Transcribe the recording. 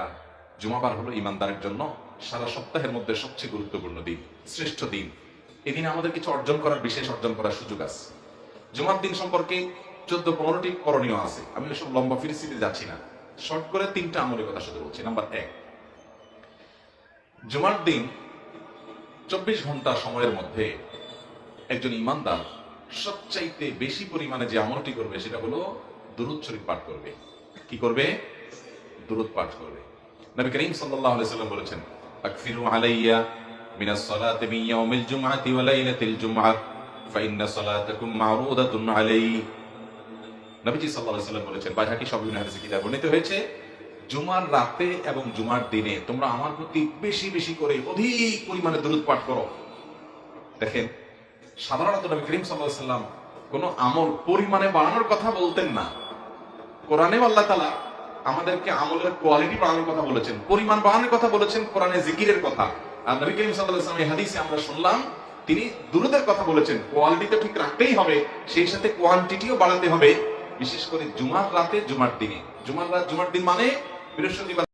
ভাইরা জুমাবার হলো ইমানদারের জন্য সারা সপ্তাহের মধ্যে সবচেয়ে গুরুত্বপূর্ণ দিন, শ্রেষ্ঠ দিন। এদিন আমাদের কিছু অর্জন করার, বিশেষ অর্জন করার সুযোগ আছে। জুমার দিন সম্পর্কে চোদ্দ পনেরোটি করণীয় আছে। আমি এসব লম্বা ফিরিস্তিতে যাচ্ছি না। শর্ট করে তিনটা আমলের কথা শুধু বলছি। নাম্বার এক, জুমার দিন চব্বিশ ঘণ্টা সময়ের মধ্যে একজন ইমানদার সবচাইতে বেশি পরিমাণে যে আমলটি করবে, সেটা হলো দুরুদ পাঠ করবে। কি করবে? দুরুদ পাঠ করবে নবী করিম আলাইহি সাল্লাম বলেছেন, আকফিরু আলাইয়া এবং জুমার দিনে তোমরা আমার প্রতি বেশি বেশি করে অধিক পরিমাণে দরুদ পাঠ করো। দেখেন, সাধারণত নবী কোনো আমল পরিমাণে বাড়ানোর কথা বলতেন না। কোরআনে আল্লাহ তাআলা আমাদেরকে আমলের কোয়ালিটি বাড়ানোর কথা বলেছেন, পরিমাণ বাড়ানোর কথা বলেছেন, কোরআনে জিকিরের কথা। আর নবী করিম আলাইহি হাদিসে আমরা শুনলাম, তিনি দুরুদের কথা বলেছেন কোয়ালিটি তো ঠিক রাখতেই হবে, সেই সাথে কোয়ান্টিটিও বাড়াতে হবে, বিশেষ করে জুমার রাতে জুমার দিনে। জুমার রাত, জুমার দিন মানে বৃহস্পতিবার।